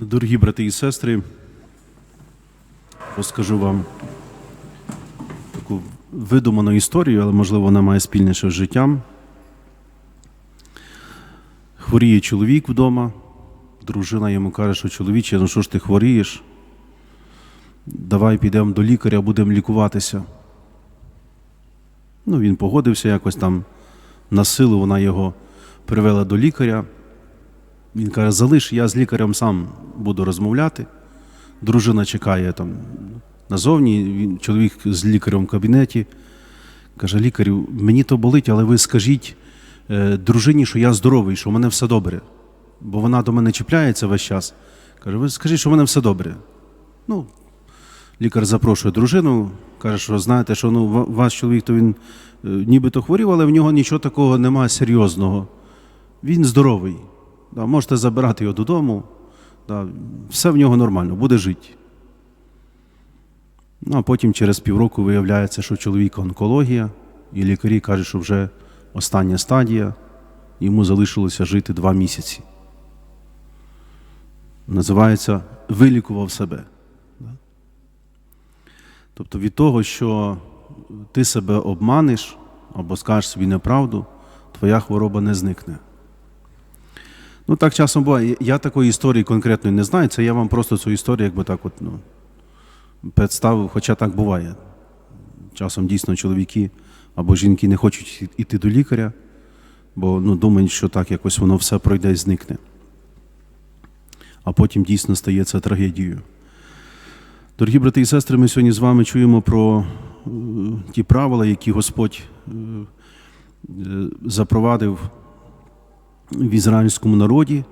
Дорогі брати і сестри, розкажу вам таку видуману історію, але можливо вона має спільніше з життям. Хворіє чоловік вдома, дружина йому каже, що чоловіче, ну що ж ти хворієш? Давай підемо до лікаря, будемо лікуватися. Ну, він погодився якось там на силу, вона його привела до лікаря. Він каже, залиш, я з лікарем сам буду розмовляти. Дружина чекає там назовні, він, чоловік з лікарем в кабінеті. Каже, лікарю, мені то болить, але ви скажіть е, дружині, що я здоровий, що в мене все добре. Бо вона до мене чіпляється весь час. Каже, ви скажіть, що в мене все добре. Ну, лікар запрошує дружину, каже, що знаєте, що ну, ваш чоловік то він е, нібито хворів, але в нього нічого такого немає серйозного. Він здоровий. Да, можете забирати його додому. Да, все в нього нормально, буде жити. Ну, а потім через півроку виявляється, що чоловіка онкологія, і лікарі кажуть, що вже остання стадія, йому залишилося жити два місяці. Називається вилікував себе. Тобто від того, що ти себе обманеш або скажеш собі неправду, твоя хвороба не зникне. Ну, так часом буває. Я такої історії конкретної не знаю. Це я вам просто цю історію, якби так от, ну, представив, хоча так буває. Часом дійсно чоловіки або жінки не хочуть йти до лікаря, бо ну, думають, що так якось воно все пройде і зникне. А потім дійсно стає це трагедією. Дорогі брати і сестри, ми сьогодні з вами чуємо про е, ті правила, які Господь е, е, запровадив в ізраїльському народі,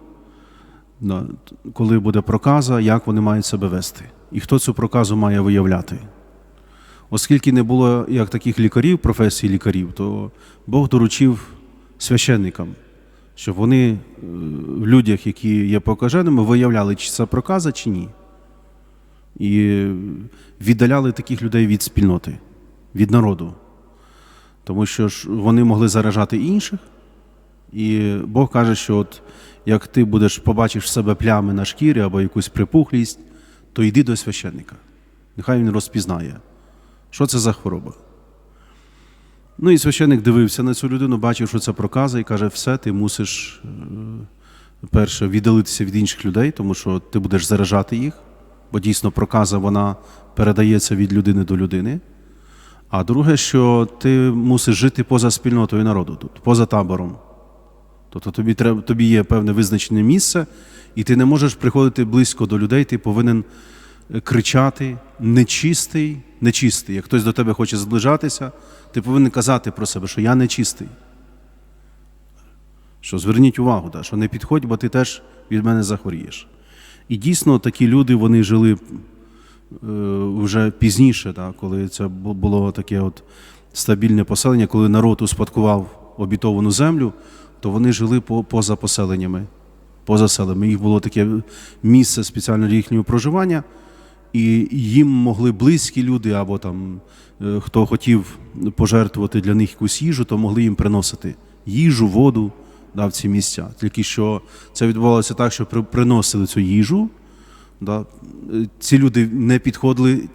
коли буде проказа, як вони мають себе вести, і хто цю проказу має виявляти. Оскільки не було як таких лікарів, професії лікарів, то Бог доручив священникам, щоб вони е, в людях, які є покаженими, виявляли, чи це проказа, чи ні. І віддаляли таких людей від спільноти, від народу. Тому що ж вони могли заражати інших. І Бог каже, що от як ти будеш побачиш в себе плями на шкірі або якусь припухлість, то йди до священника. Нехай він розпізнає, що це за хвороба. Ну і священник дивився на цю людину, бачив, що це проказа, і каже, все, ти мусиш е, перше віддалитися від інших людей, тому що ти будеш заражати їх, бо дійсно проказа вона передається від людини до людини. А друге, що ти мусиш жити поза спільнотою народу, тут, поза табором. Тобто тобі треба, тобі є певне визначене місце, і ти не можеш приходити близько до людей, ти повинен е, кричати нечистий, нечистий. Як хтось до тебе хоче зближатися, ти повинен казати про себе, що я нечистий. Що зверніть увагу, да, що не підходь, бо ти теж від мене захворієш. І дійсно такі люди вони жили е, вже пізніше, да, коли це було таке от стабільне поселення, коли народ успадкував обітовану землю, то вони жили по, поза поселеннями, поза селами. Їх було таке місце спеціально для їхнього проживання, і їм могли близькі люди, або там е, хто хотів пожертвувати для них якусь їжу, то могли їм приносити їжу, воду да, в ці місця. Тільки що це відбувалося так, що приносили цю їжу. Да. Е, Ці люди не підходили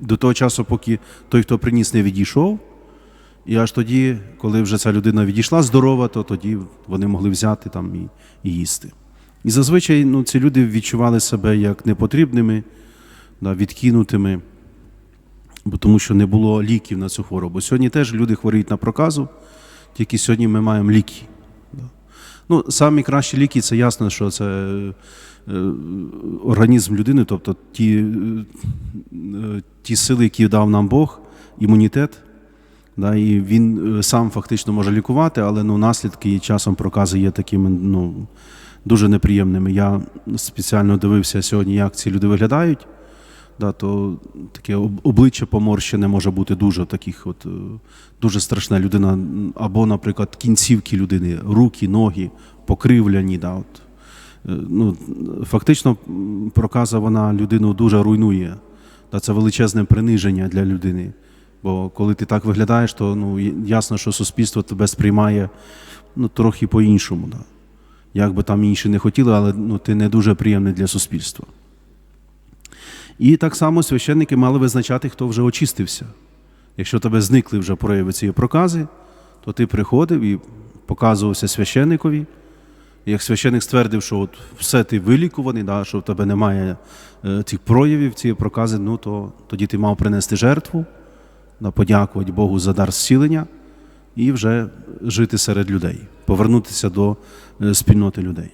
до того часу, поки той, хто приніс, не відійшов. І аж тоді, коли вже ця людина відійшла здорова, то тоді вони могли взяти там і, і їсти. І зазвичай ну, ці люди відчували себе як непотрібними, да, відкинутими, бо тому що не було ліків на цю хворобу. Сьогодні теж люди хворіють на проказу, тільки сьогодні ми маємо ліки. Да. Ну, самі кращі ліки це ясно, що це е, організм людини, тобто ті, е, е, ті сили, які дав нам Бог, імунітет. Да, і він е, сам фактично може лікувати, але ну, наслідки і часом прокази є такими ну, дуже неприємними. Я спеціально дивився сьогодні, як ці люди виглядають. Да, то таке обличчя поморщене може бути дуже таких, от, е, дуже страшна людина. Або, наприклад, кінцівки людини, руки, ноги покривляні. Да, от. Е, Ну, фактично, проказа вона людину дуже руйнує. Да, це величезне приниження для людини. Бо коли ти так виглядаєш, то ну, ясно, що суспільство тебе сприймає ну, трохи по-іншому. Да. як би там інші не хотіли, але ну, ти не дуже приємний для суспільства. І так само священники мали визначати, хто вже очистився. Якщо тебе зникли вже прояви цієї прокази, то ти приходив і показувався священникові. Як священник ствердив, що от все ти вилікуваний, да, що в тебе немає е, цих проявів цієї прокази, ну то тоді ти мав принести жертву, подякувати Богу за дар зцілення і вже жити серед людей, повернутися до е, спільноти людей.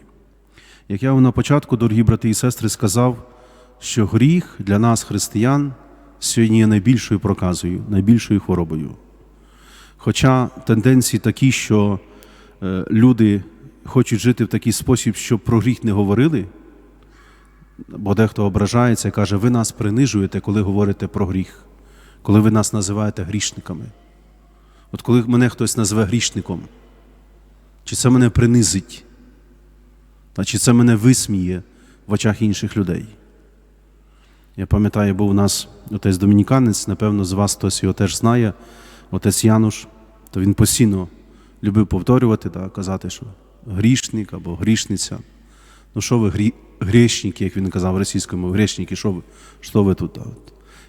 Як я вам на початку, дорогі брати і сестри, сказав, що гріх для нас, християн, сьогодні є найбільшою проказою, найбільшою хворобою. Хоча тенденції такі, що е, люди хочуть жити в такий спосіб, щоб про гріх не говорили, бо дехто ображається і каже, ви нас принижуєте, коли говорите про гріх, коли ви нас називаєте грішниками. От коли мене хтось назве грішником, чи це мене принизить, та чи це мене висміє в очах інших людей. Я пам'ятаю, був у нас отець Домініканець, напевно, з вас хтось його теж знає, отець Януш, то він постійно любив повторювати, та, казати, що грішник або грішниця. Ну, що ви грі... грішники, як він казав російською мовою, грішники, що ви, що ви тут?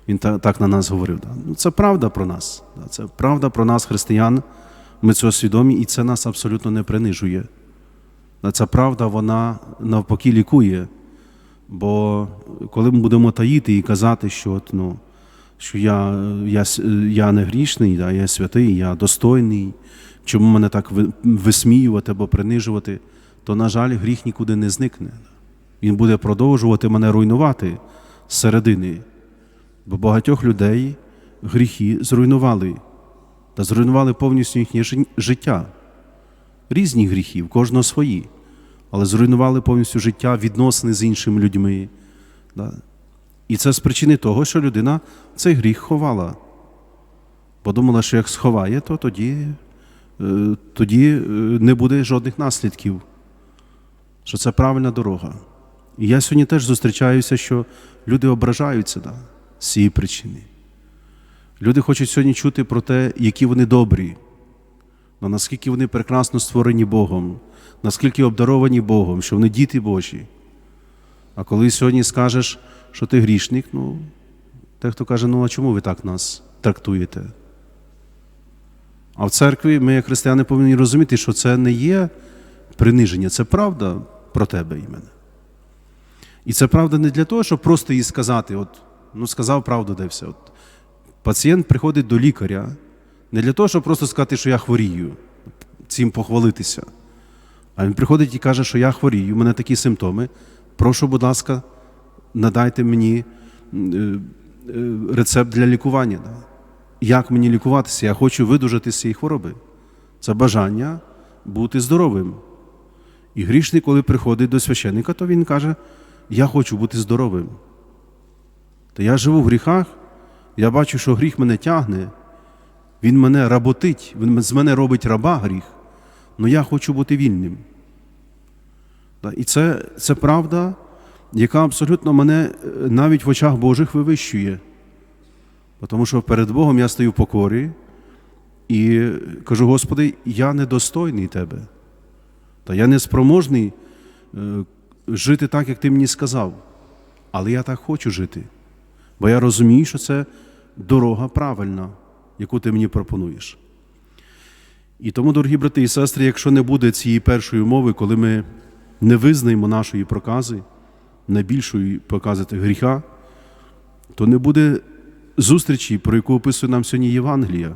Він та, так на нас говорив. Ну, це правда про нас. Це правда про нас, християн. Ми цього свідомі, і це нас абсолютно не принижує. Ця правда, вона навпаки лікує. Бо коли ми будемо таїти і казати, що, от, ну, що я, я, я не грішний, да, я святий, я достойний, чому мене так висміювати або принижувати, то, на жаль, гріх нікуди не зникне. Він буде продовжувати мене руйнувати зсередини. Бо багатьох людей гріхи зруйнували та зруйнували повністю їхнє життя. Різні гріхи, в кожного свої, але зруйнували повністю життя, відносини з іншими людьми. Да? І це з причини того, що людина цей гріх ховала. Бо думала, що як сховає, то тоді, е, тоді е, не буде жодних наслідків, що це правильна дорога. І я сьогодні теж зустрічаюся, що люди ображаються да, цієї причини. Люди хочуть сьогодні чути про те, які вони добрі, ну, наскільки вони прекрасно створені Богом, наскільки обдаровані Богом, що вони діти Божі. А коли сьогодні скажеш, що ти грішник, ну, дехто каже, ну а чому ви так нас трактуєте? А в церкві ми, як християни, повинні розуміти, що це не є приниження, це правда про тебе і мене. І це правда не для того, щоб просто їй сказати, от, ну сказав правду, де. От, пацієнт приходить до лікаря не для того, щоб просто сказати, що я хворію, цим похвалитися. А він приходить і каже, що я хворію, у мене такі симптоми. Прошу, будь ласка, надайте мені е, е, рецепт для лікування. Як мені лікуватися? Я хочу видужати з цієї хвороби. Це бажання бути здоровим. І грішник, коли приходить до священника, то він каже: Я хочу бути здоровим. Та я живу в гріхах, я бачу, що гріх мене тягне, він мене работить, він з мене робить раба гріх, але я хочу бути вільним. І це, це правда, яка абсолютно мене е, навіть в очах Божих вивищує. Тому що перед Богом я стою в покорі і кажу, Господи, я недостойний Тебе. Та я не спроможний е, жити так, як ти мені сказав. Але я так хочу жити. Бо я розумію, що це дорога правильна, яку ти мені пропонуєш. І тому, дорогі брати і сестри, якщо не буде цієї першої умови, коли ми не визнаємо нашої прокази, найбільшої прокази гріха, то не буде зустрічі, про яку описує нам сьогодні Євангелія.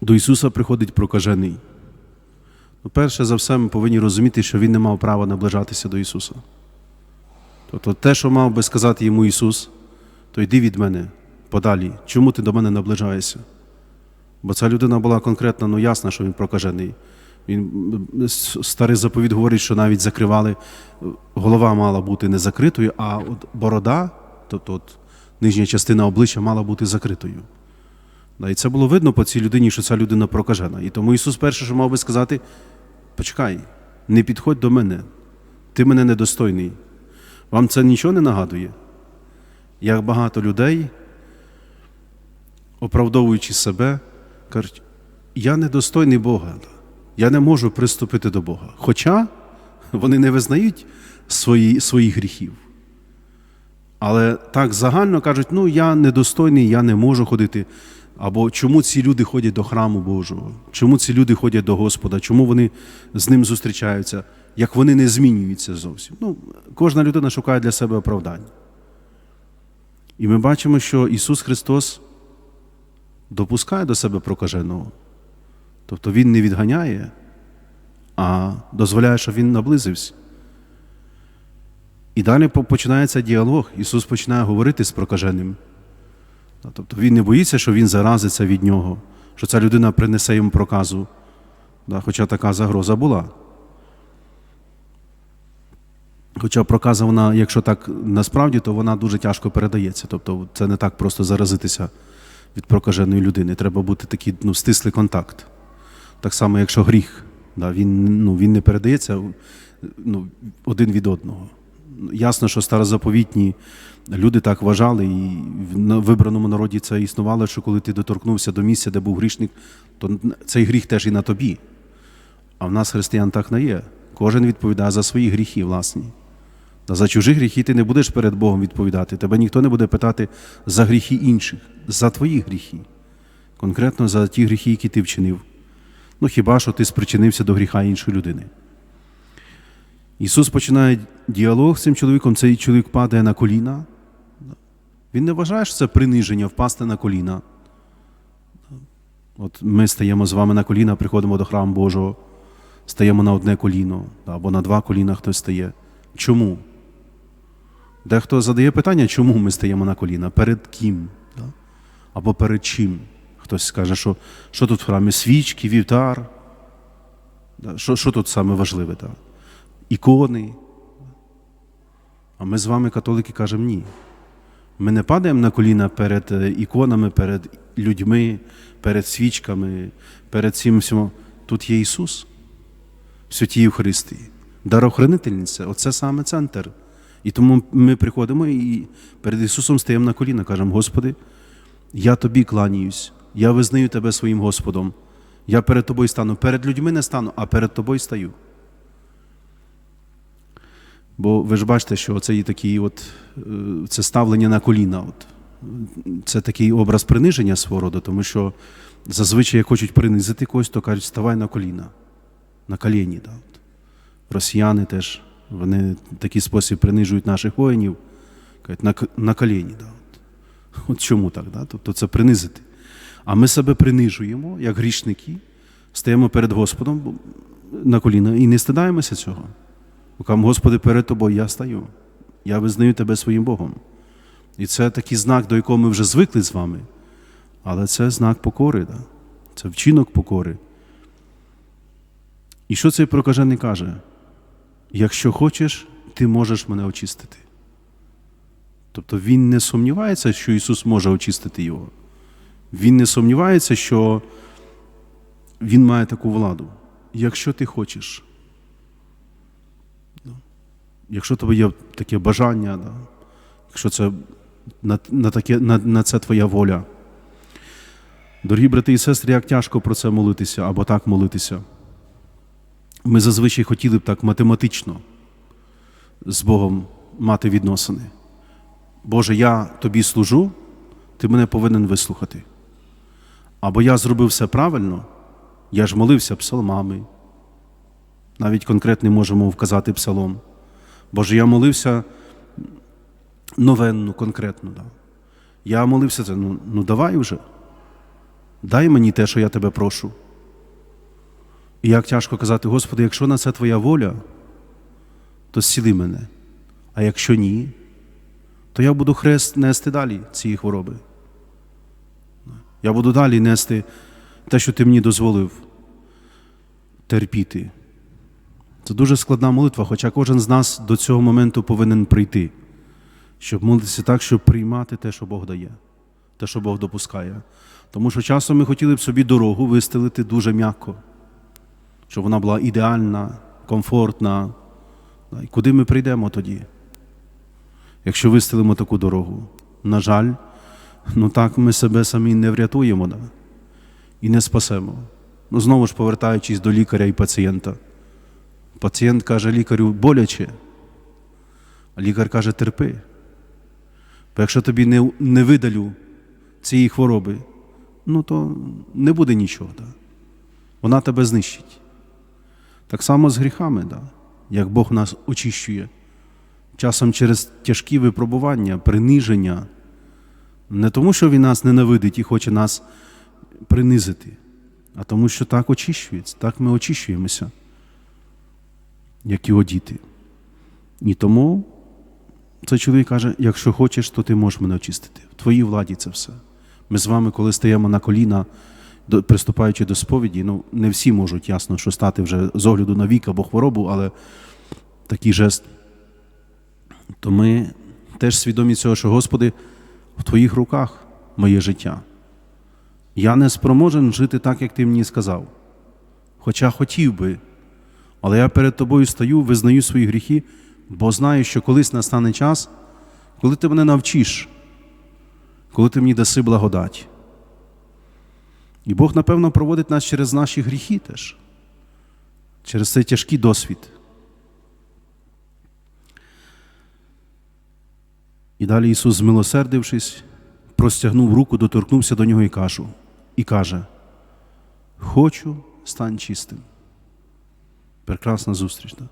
До Ісуса приходить прокажений. Ну, перше за все, ми повинні розуміти, що Він не мав права наближатися до Ісуса. Тобто те, що мав би сказати йому Ісус, то йди від мене подалі. Чому ти до мене наближаєшся? Бо ця людина була конкретно, ну ясно, що він прокажений. Він старий заповіт говорить, що навіть закривали, голова мала бути не закритою, а от борода, тобто от нижня частина обличчя мала бути закритою. І це було видно по цій людині, що ця людина прокажена. І тому Ісус перше, що мав би сказати, почекай, не підходь до мене, ти мене недостойний. Вам це нічого не нагадує? Як багато людей, оправдовуючи себе, кажуть, я недостойний Бога. я не можу приступити до Бога. Хоча вони не визнають свої, своїх гріхів. Але так загально кажуть, ну я недостойний, я не можу ходити. Або чому ці люди ходять до храму Божого? Чому ці люди ходять до Господа? Чому вони з ним зустрічаються? Як вони не змінюються зовсім? Ну, кожна людина шукає для себе оправдання. І ми бачимо, що Ісус Христос допускає до себе прокаженого. Тобто Він не відганяє, а дозволяє, щоб він наблизився. І далі починається діалог. Ісус починає говорити з прокаженим. Тобто він не боїться, що він заразиться від нього, що ця людина принесе йому проказу, хоча така загроза була. Хоча проказа, вона, якщо так насправді, то вона дуже тяжко передається. Тобто це не так просто заразитися від прокаженої людини. Треба бути такий ну, стислий контакт. Так само, якщо гріх, да, він, ну, він не передається ну, один від одного. Ясно, що старозаповітні люди так вважали, і в вибраному народі це існувало, що коли ти доторкнувся до місця, де був грішник, то цей гріх теж і на тобі. А в нас християн так не є. Кожен відповідає за свої гріхи власні. За чужі гріхи ти не будеш перед Богом відповідати. Тебе ніхто не буде питати за гріхи інших, за твої гріхи. Конкретно за ті гріхи, які ти вчинив. Ну хіба що ти спричинився до гріха іншої людини. Ісус починає діалог з цим чоловіком, цей чоловік падає на коліна. Він не вважає, що це приниження впасти на коліна. От ми стаємо з вами на коліна, приходимо до храму Божого, стаємо на одне коліно або на два коліна хтось стає. Чому? Дехто задає питання, чому ми стаємо на коліна? Перед ким? Або перед чим? Хтось скаже, що, що тут в храмі? Свічки, вівтар. Що, що тут саме важливе? Да? Ікони. А ми з вами, католики, кажемо ні. Ми не падаємо на коліна перед е, іконами, перед людьми, перед свічками, перед цим всім. Тут є Ісус в святій Євхаристії. Дарохранительниця оце саме центр. І тому ми приходимо і перед Ісусом стаємо на коліна, кажемо, Господи, я тобі кланяюсь, я визнаю тебе своїм Господом. Я перед тобою стану. Перед людьми не стану, а перед тобою стаю. Бо ви ж бачите, що це є такий от, е, це ставлення на коліна. От. Це такий образ приниження свого роду, тому що зазвичай як хочуть принизити когось, то кажуть, ставай на коліна, на коліні. Да. Росіяни теж вони в такий спосіб принижують наших воїнів, кажуть, на, на коліні. Да. От. от чому так? Да? Тобто це принизити. А ми себе принижуємо, як грішники, стаємо перед Господом на коліна і не стидаємося цього. Кажемо, Господи, перед тобою я стаю. Я визнаю тебе своїм Богом. І це такий знак, до якого ми вже звикли з вами. Але це знак покори, да? це вчинок покори. І що цей прокажений каже? Якщо хочеш, ти можеш мене очистити. Тобто він не сумнівається, що Ісус може очистити його. Він не сумнівається, що Він має таку владу. Якщо ти хочеш. Якщо тебе є таке бажання, якщо це на, на, таке, на, на це твоя воля. Дорогі брати і сестри, як тяжко про це молитися або так молитися. Ми зазвичай хотіли б так математично з Богом мати відносини. Боже, я тобі служу, ти мене повинен вислухати. Або я зробив все правильно, я ж молився псалмами. Навіть конкретно можемо вказати псалом. Боже, я молився новенну конкретно. Да. Я молився ну, ну давай вже. Дай мені те, що я тебе прошу. І як тяжко казати, Господи, якщо на це Твоя воля, то зціли мене. А якщо ні, то я буду хрест нести далі цієї хвороби. Я буду далі нести те, що ти мені дозволив терпіти. Це дуже складна молитва, хоча кожен з нас до цього моменту повинен прийти, щоб молитися так, щоб приймати те, що Бог дає, те, що Бог допускає. Тому що часом ми хотіли б собі дорогу вистелити дуже м'яко, щоб вона була ідеальна, комфортна. І куди ми прийдемо тоді? Якщо вистелимо таку дорогу? На жаль, ну так ми себе самі не врятуємо да? і не спасемо. Ну, знову ж повертаючись до лікаря і пацієнта. Пацієнт каже лікарю боляче, а лікар каже терпи. Бо якщо тобі не, не видалю цієї хвороби, ну то не буде нічого. Да? Вона тебе знищить. Так само з гріхами, да? як Бог нас очищує. Часом через тяжкі випробування, приниження. Не тому, що Він нас ненавидить і хоче нас принизити, а тому, що так очищується, так ми очищуємося, як його діти. І тому цей чоловік каже: якщо хочеш, то ти можеш мене очистити. В твоїй владі це все. Ми з вами, коли стаємо на коліна, приступаючи до сповіді, ну не всі можуть ясно, що стати вже з огляду на вік або хворобу, але такий жест. То ми теж свідомі цього, що Господи, в Твоїх руках моє життя. Я не спроможен жити так, як ти мені сказав. Хоча хотів би, але я перед тобою стою, визнаю свої гріхи, бо знаю, що колись настане час, коли ти мене навчиш, коли ти мені даси благодать. І Бог, напевно, проводить нас через наші гріхи теж, через цей тяжкий досвід. І далі Ісус, змилосердившись, простягнув руку, доторкнувся до нього і кажу, і каже: Хочу, стань чистим. Прекрасна зустріч. Да?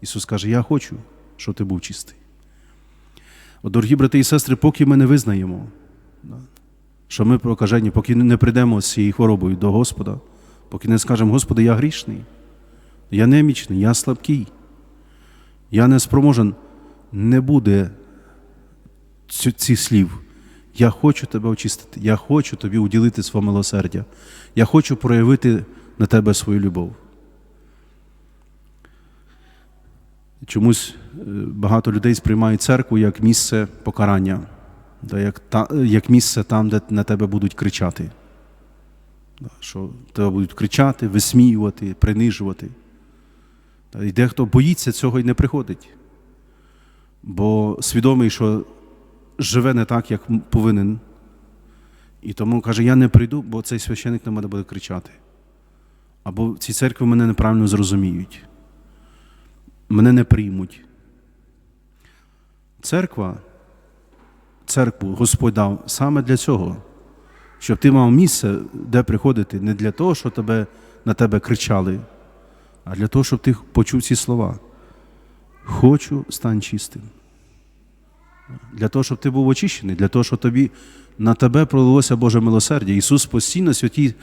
Ісус каже, я хочу, щоб ти був чистий. От, дорогі брати і сестри, поки ми не визнаємо, що ми прокажені, поки не прийдемо з цією хворобою до Господа, поки не скажемо, Господи, я грішний, я немічний, я слабкий, я не спроможен, не буде цих слів. Я хочу тебе очистити, я хочу тобі уділити своє милосердя, я хочу проявити на тебе свою любов. Чомусь е, багато людей сприймають церкву як місце покарання, да, як, та, як місце там, де на тебе будуть кричати. Да, що тебе будуть кричати, висміювати, принижувати. Та, і дехто боїться цього і не приходить, бо свідомий, що живе не так, як повинен. І тому каже, я не прийду, бо цей священик на мене буде кричати. Або ці церкви мене неправильно зрозуміють. Мене не приймуть. Церква, церкву Господь дав саме для цього, щоб ти мав місце, де приходити, не для того, щоб тебе, на тебе кричали, а для того, щоб ти почув ці слова. Хочу, стань чистим для того, щоб ти був очищений, для того, щоб тобі на тебе пролилося Боже милосердя. Ісус постійно святій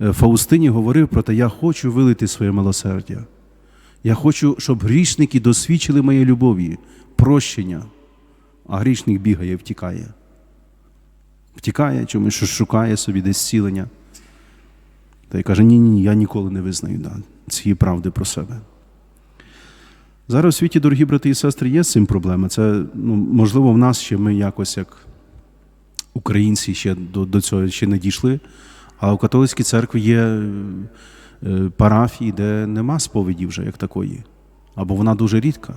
е, Фаустині говорив про те, я хочу вилити своє милосердя. Я хочу, щоб грішники досвідчили моєї любові, прощення, а грішник бігає, втікає. Втікає, чомусь що шукає собі десь зцілення. Та й каже, ні, ні, я ніколи не визнаю да, цієї правди про себе. Зараз у світі, дорогі брати і сестри, є з цим проблема. Це, ну, можливо, в нас ще ми якось як українці ще до, до цього ще не дійшли. Але в католицькій церкві є е, парафії, де нема сповіді вже як такої. Або вона дуже рідка.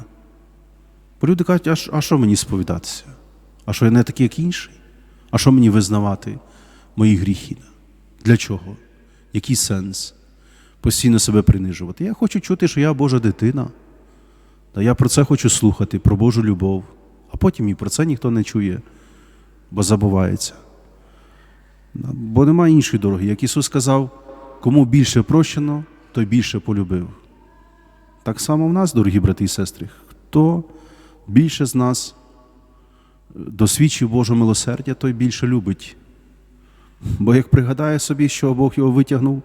Бо люди кажуть, а, що- мені сповідатися? А що я не такий, як інший? А що мені визнавати мої гріхи? Для чого? Який сенс? Постійно себе принижувати. Я хочу чути, що я Божа дитина. Та я про це хочу слухати, про Божу любов, а потім і про це ніхто не чує, бо забувається. Бо немає іншої дороги. Як Ісус сказав, кому більше прощено, той більше полюбив. Так само в нас, дорогі брати і сестри, хто більше з нас досвідчив Божого милосердя, той більше любить. Бо як пригадає собі, що Бог його витягнув,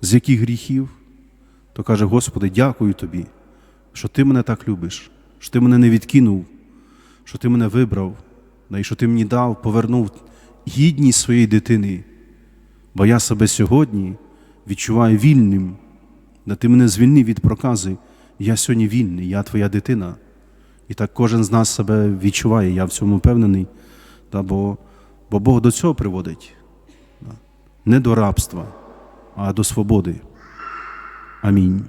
з яких гріхів, то каже, Господи, дякую тобі що ти мене так любиш, що ти мене не відкинув, що ти мене вибрав, і що ти мені дав, повернув гідність своєї дитини. Бо я себе сьогодні відчуваю вільним, да ти мене звільнив від прокази. Я сьогодні вільний, я твоя дитина. І так кожен з нас себе відчуває, я в цьому впевнений, да, бо, бо Бог до цього приводить. Да. Не до рабства, а до свободи. Амінь.